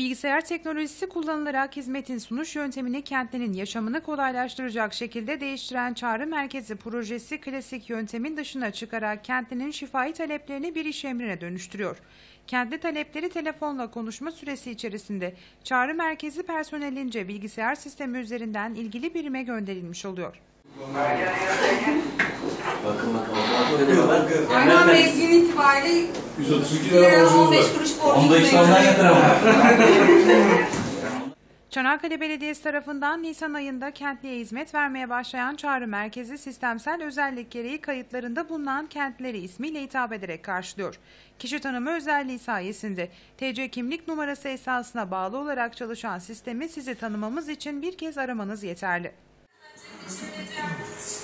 Bilgisayar teknolojisi kullanılarak hizmetin sunuş yöntemini kentlinin yaşamını kolaylaştıracak şekilde değiştiren çağrı merkezi projesi klasik yöntemin dışına çıkarak kentlinin şifai taleplerini bir iş emrine dönüştürüyor. Kentli talepleri telefonla konuşma süresi içerisinde çağrı merkezi personelince bilgisayar sistemi üzerinden ilgili birime gönderilmiş oluyor. Bakın bakın. Bakın bakın. Aynen gün itibariyle 132 1 lira 15 var. kuruş Onu da yatıramam. Çanakkale Belediyesi tarafından Nisan ayında kentliye hizmet vermeye başlayan çağrı merkezi sistemsel özellik gereği kayıtlarında bulunan kentleri ismiyle hitap ederek karşılıyor. Kişi tanıma özelliği sayesinde TC kimlik numarası esasına bağlı olarak çalışan sistemi sizi tanımamız için bir kez aramanız yeterli. 谢谢大家。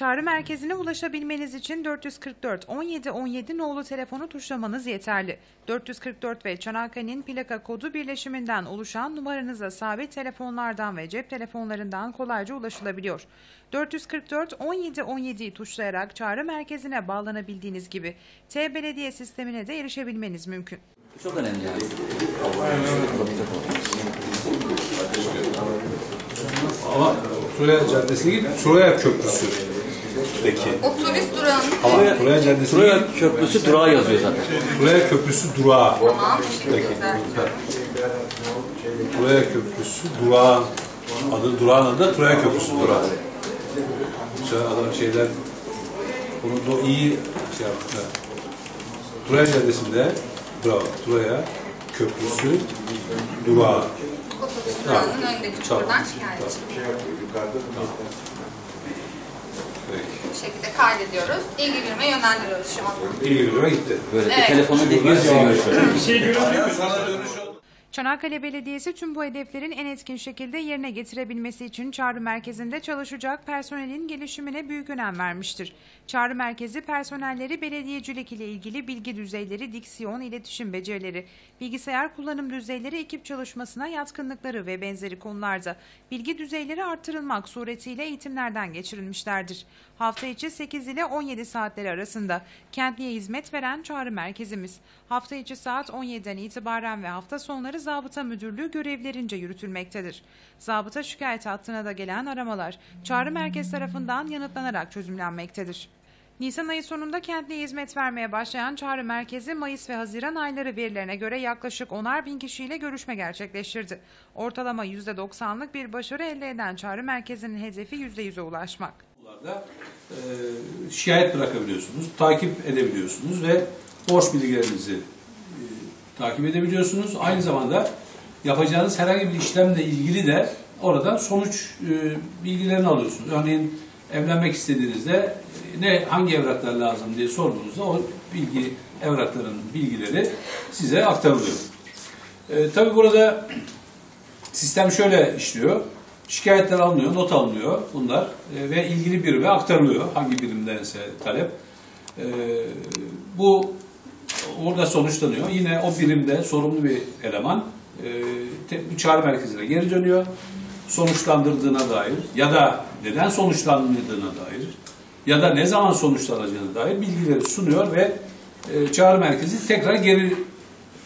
Çağrı merkezine ulaşabilmeniz için 444 17 17 nolu telefonu tuşlamanız yeterli. 444 ve Çanakkale'nin plaka kodu birleşiminden oluşan numaranıza sabit telefonlardan ve cep telefonlarından kolayca ulaşılabiliyor. 444 17 17'yi tuşlayarak çağrı merkezine bağlanabildiğiniz gibi T Belediye sistemine de erişebilmeniz mümkün. Çok önemli yani. Ama Troya Caddesi'ne git, Troya Köprüsü. Peki. Otobüs durağının Caddesi'ne Troya git, Köprüsü durağı yazıyor zaten. Troya Köprüsü durağı. tamam. Peki. Troya Köprüsü durağı. Adı durağın adı da Troya Köprüsü durağı. Mesela adam şeyler bunu da iyi şey yaptı. Troya Caddesi'nde bravo Troya Köprüsü durağı. Otobüs durağının önündeki çukurdan şikayetçi. Peki. Bu şekilde kaydediyoruz. İlgi birime yönlendiriyoruz şu an. İyi günüme gitti. Böyle Evet. telefonu bir göz görüyor. Sana dönüş oldu. Çanakkale Belediyesi tüm bu hedeflerin en etkin şekilde yerine getirebilmesi için çağrı merkezinde çalışacak personelin gelişimine büyük önem vermiştir. Çağrı merkezi personelleri belediyecilik ile ilgili bilgi düzeyleri, diksiyon, iletişim becerileri, bilgisayar kullanım düzeyleri, ekip çalışmasına yatkınlıkları ve benzeri konularda bilgi düzeyleri artırılmak suretiyle eğitimlerden geçirilmişlerdir. Hafta içi 8 ile 17 saatleri arasında kentliye hizmet veren çağrı merkezimiz. Hafta içi saat 17'den itibaren ve hafta sonları Zabıta Müdürlüğü görevlerince yürütülmektedir. Zabıta şikayet hattına da gelen aramalar çağrı merkez tarafından yanıtlanarak çözümlenmektedir. Nisan ayı sonunda kentliye hizmet vermeye başlayan çağrı merkezi Mayıs ve Haziran ayları verilerine göre yaklaşık 10'ar bin kişiyle görüşme gerçekleştirdi. Ortalama %90'lık bir başarı elde eden çağrı merkezinin hedefi %100'e ulaşmak. e, şikayet bırakabiliyorsunuz, takip edebiliyorsunuz ve borç bilgilerinizi e, takip edebiliyorsunuz. Aynı zamanda yapacağınız herhangi bir işlemle ilgili de oradan sonuç e, bilgilerini alıyorsunuz. Örneğin evlenmek istediğinizde e, ne hangi evraklar lazım diye sorduğunuzda o bilgi evrakların bilgileri size aktarılıyor. E, tabii burada Sistem şöyle işliyor. Şikayetler alınıyor, not alınıyor bunlar e, ve ilgili birime aktarılıyor hangi birimdense talep. E, bu orada sonuçlanıyor. Yine o birimde sorumlu bir eleman e, çağrı merkezine geri dönüyor. Sonuçlandırdığına dair ya da neden sonuçlandırdığına dair ya da ne zaman sonuçlanacağına dair bilgileri sunuyor ve e, çağrı merkezi tekrar geri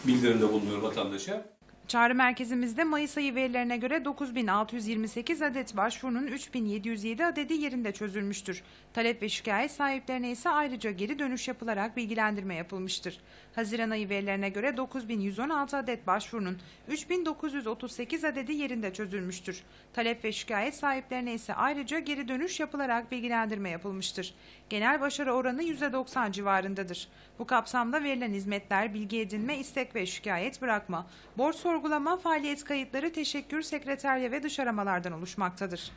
bildirimde bulunuyor vatandaşa. Çağrı merkezimizde Mayıs ayı verilerine göre 9628 adet başvurunun 3707 adedi yerinde çözülmüştür. Talep ve şikayet sahiplerine ise ayrıca geri dönüş yapılarak bilgilendirme yapılmıştır. Haziran ayı verilerine göre 9116 adet başvurunun 3938 adedi yerinde çözülmüştür. Talep ve şikayet sahiplerine ise ayrıca geri dönüş yapılarak bilgilendirme yapılmıştır. Genel başarı oranı %90 civarındadır. Bu kapsamda verilen hizmetler bilgi edinme, istek ve şikayet bırakma, borç sorgulama, faaliyet kayıtları, teşekkür, sekreterya ve dış aramalardan oluşmaktadır.